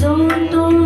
तो